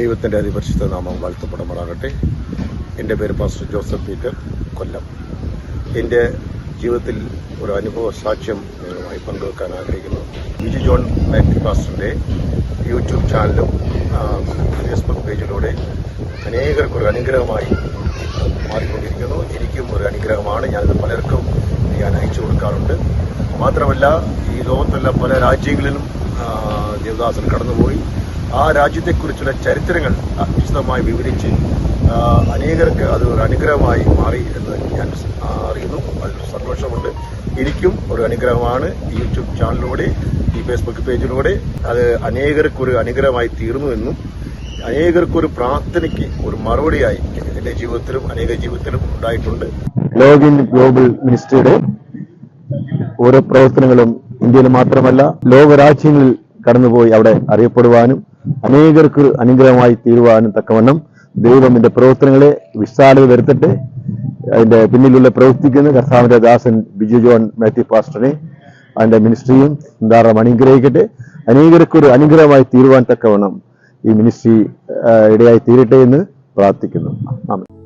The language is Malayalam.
ദൈവത്തിന്റെ അതിപരിശുദ്ധ നാമം വാഴ്ത്തപ്പെടുമാറാകട്ടെ. എന്റെ പേര് പാസ്റ്റർ ജോസഫ് പീറ്റർ കൊല്ലം. എന്റെ ജീവിതത്തിൽ ഒരു അനുഭവ സാക്ഷ്യം നിങ്ങളുമായി പങ്കുവെക്കാൻ ആഗ്രഹിക്കുന്നു. ബിജു ജോൺ മാത്യു പാസ്റ്ററിന്റെ യൂട്യൂബ് ചാനലും ഫേസ്ബുക്ക് പേജിലൂടെ അനേകർക്ക് ഒരു അനുഗ്രഹമായി മാറിക്കൊണ്ടിരിക്കുന്നു. എനിക്കും ഒരു അനുഗ്രഹമാണ്. ഞാനത് പലർക്കും ഞാൻ അയച്ചു കൊടുക്കാറുണ്ട്. മാത്രമല്ല ഈ ലോകത്തുള്ള പല രാജ്യങ്ങളിലും ദേവദാസൻ കടന്നുപോയി. ആ രാജ്യത്തെക്കുറിച്ചുള്ള ചരിത്രങ്ങൾ വിശദമായി വിവരിച്ച് അനേകർക്ക് അത് ഒരു അനുഗ്രഹമായി മാറി എന്ന് ഞാൻ അറിയുന്നു. വളരെ സന്തോഷമുണ്ട്. എനിക്കും ഒരു അനുഗ്രഹമാണ് യൂട്യൂബ് ചാനലിലൂടെ ഈ ഫേസ്ബുക്ക് പേജിലൂടെ അത് അനേകർക്കൊരു അനുഗ്രഹമായി തീർന്നു എന്നും അനേകർക്കൊരു പ്രാർത്ഥനയ്ക്ക് ഒരു മറുപടിയായി എന്റെ ജീവിതത്തിലും അനേക ജീവിതത്തിലും ഉണ്ടായിട്ടുണ്ട്. ലോഗിൻ ഗ്ലോബൽ മിനിസ്ട്രിയുടെ ഓരോ പ്രവർത്തനങ്ങളും ഇന്ത്യയിൽ മാത്രമല്ല ലോകരാജ്യങ്ങളിൽ കടന്നുപോയി അവിടെ അറിയപ്പെടുവാനും അനേകർക്ക് അനുഗ്രഹമായി തീരുവാനും തക്കവണ്ണം ദൈവം എന്റെ പ്രവർത്തനങ്ങളെ വിശാലത വരുത്തട്ടെ. അതിന്റെ പിന്നിലുള്ള പ്രവർത്തിക്കുന്ന കർത്താവിന്റെ ദാസൻ ബിജു ജോൺ മാത്യു പാസ്റ്ററിനെ അതിന്റെ മിനിസ്ട്രിയും ധാരാളം അനുഗ്രഹിക്കട്ടെ. അനേകർക്ക് ഒരു അനുഗ്രഹമായി തീരുവാൻ തക്കവണ്ണം ഈ മിനിസ്ട്രി ഇടയായി തീരട്ടെ എന്ന് പ്രാർത്ഥിക്കുന്നു. ആമേൻ.